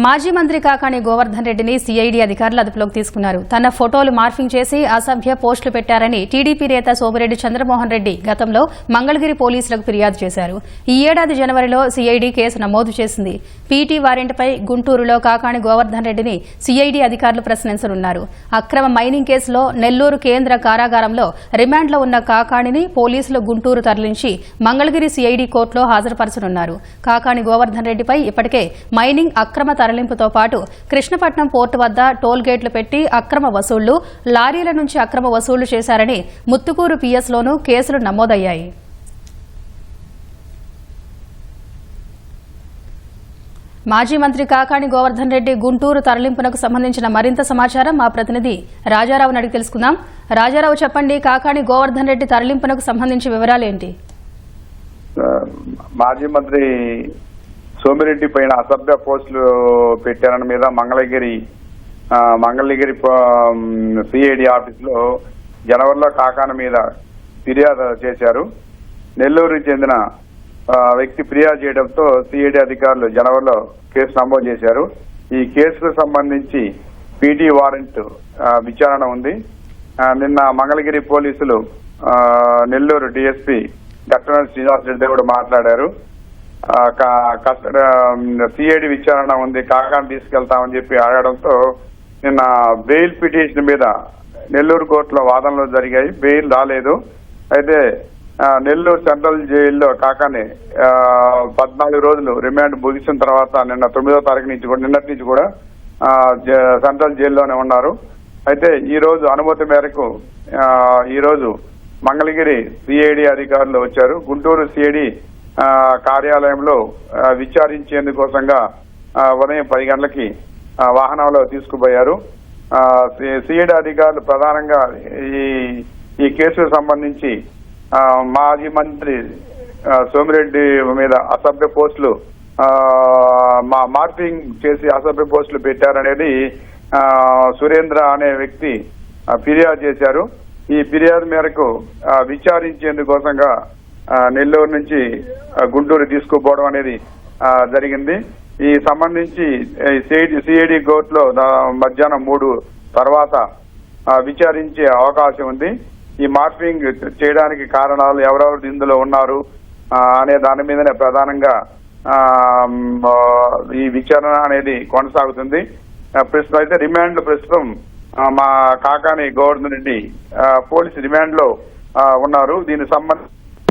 మాజీ మంత్రి కాకాణి గోవర్ధన్ రెడ్డిని సీఐడీ అధికారులు అదుపులోకి తీసుకున్నారు. తన ఫోటోలు మార్ఫింగ్ చేసి అసభ్య పోస్టులు పెట్టారని టీడీపీ నేత సోమిరెడ్డి చంద్రమోహన్ రెడ్డి గతంలో మంగళగిరి పోలీసులకు ఫిర్యాదు చేశారు. ఈ ఏడాది జనవరిలో సీఐడీ కేసు నమోదు చేసింది. పీటీ వారెంట్పై గుంటూరులో కాకాణి గోవర్ధన్ రెడ్డిని సీఐడీ అధికారులు ప్రశ్నించనున్నారు. అక్రమ మైనింగ్ కేసులో నెల్లూరు కేంద్ర కారాగారంలో రిమాండ్లో ఉన్న కాకాణిని పోలీసులు గుంటూరు తరలించి మంగళగిరి సీఐడీ కోర్టులో హాజరుపరచనున్నారు. కాకాణి గోవర్ధన్ రెడ్డిపై ఇప్పటికే మైనింగ్ అక్రమ తరలింపుతో పాటు కృష్ణపట్నం పోర్టు వద్ద టోల్ గేట్లు పెట్టి అక్రమ వసూళ్ళు లారీల నుంచి అక్రమ వసూళ్ళు చేశారని ముత్తుకూరు పీఎస్లోనూ కేసులు నమోదయ్యాయి. మాజీ మంత్రి కాకాణి గోవర్ధన్ రెడ్డి గుంటూరు తరలింపునకు సంబంధించిన మరింత సమాచారం మా ప్రతినిధి రాజారావుని అడిగి తెలుసుకుందాం. రాజారావు చెప్పండి కాకాణి గోవర్ధన్ రెడ్డి తరలింపునకు సంబంధించి వివరాలేంటి మాజీ మంత్రి సోమిరెడ్డి పైన అసభ్య పోస్టులు పెట్టారని మీద మంగళగిరి మంగళగిరి సిఐడి ఆఫీసులో జనవరిలో కాకాన మీద ఫిర్యాదు చేశారు. నెల్లూరు చెందిన వ్యక్తి ఫిర్యాదు చేయడంతో సిఐడి అధికారులు జనవరిలో కేసు నమోదు చేశారు. ఈ కేసుకు సంబంధించి పీటీ వారెంట్ విచారణ ఉంది. నిన్న మంగళగిరి పోలీసులు నెల్లూరు డిఎస్పీ డాక్టర్ శ్రీనివాస్ రెడ్డి కూడా మాట్లాడారు. సిఐడి విచారణ ఉంది కాకాను తీసుకెళ్తామని చెప్పి అడగడంతో నిన్న బెయిల్ పిటిషన్ మీద నెల్లూరు కోర్టులో వాదనలు జరిగాయి. బెయిల్ రాలేదు. అయితే నెల్లూరు సెంట్రల్ జైల్లో కాకాని పద్నాలుగు రోజులు రిమాండ్ ముగిసిన తర్వాత నిన్న తొమ్మిదో తారీఖు నుంచి కూడా నిన్నటి నుంచి కూడా సెంట్రల్ జైల్లోనే ఉన్నారు. అయితే ఈ రోజు అనుమతి మేరకు ఈ రోజు మంగళగిరి సిఐడి అధికారులు వచ్చారు. గుంటూరు సిఐడి కార్యాలయంలో విచారించేందుకోసంగా ఉదయం పది గంటలకి వాహనంలో తీసుకుపోయారు. సిఐడి అధికారులు ప్రధానంగా ఈ ఈ కేసుకు సంబంధించి మాజీ మంత్రి సోమిరెడ్డి మీద అసభ్య పోస్టులు మా మార్పింగ్ చేసి అసభ్య పోస్టులు పెట్టారనేది సురేంద్ర అనే వ్యక్తి ఫిర్యాదు చేశారు. ఈ ఫిర్యాదు మేరకు విచారించేందుకోసంగా నెల్లూరు నుంచి గుంటూరు తీసుకుపోవడం అనేది జరిగింది. ఈ సంబంధించి సిఐడి కోర్టులో లో మధ్యాహ్నం మూడు తర్వాత విచారించే అవకాశం ఉంది. ఈ మార్పింగ్ చేయడానికి కారణాలు ఎవరెవరు ఇందులో ఉన్నారు అనే దాని మీదనే ప్రధానంగా ఈ విచారణ అనేది కొనసాగుతుంది. ప్రస్తుతం అయితే రిమాండ్ ప్రస్తుతం మా కాకాని గోవర్ధన్ రెడ్డి పోలీస్ పోలీసు రిమాండ్లో ఉన్నారు. దీనికి సంబంధించి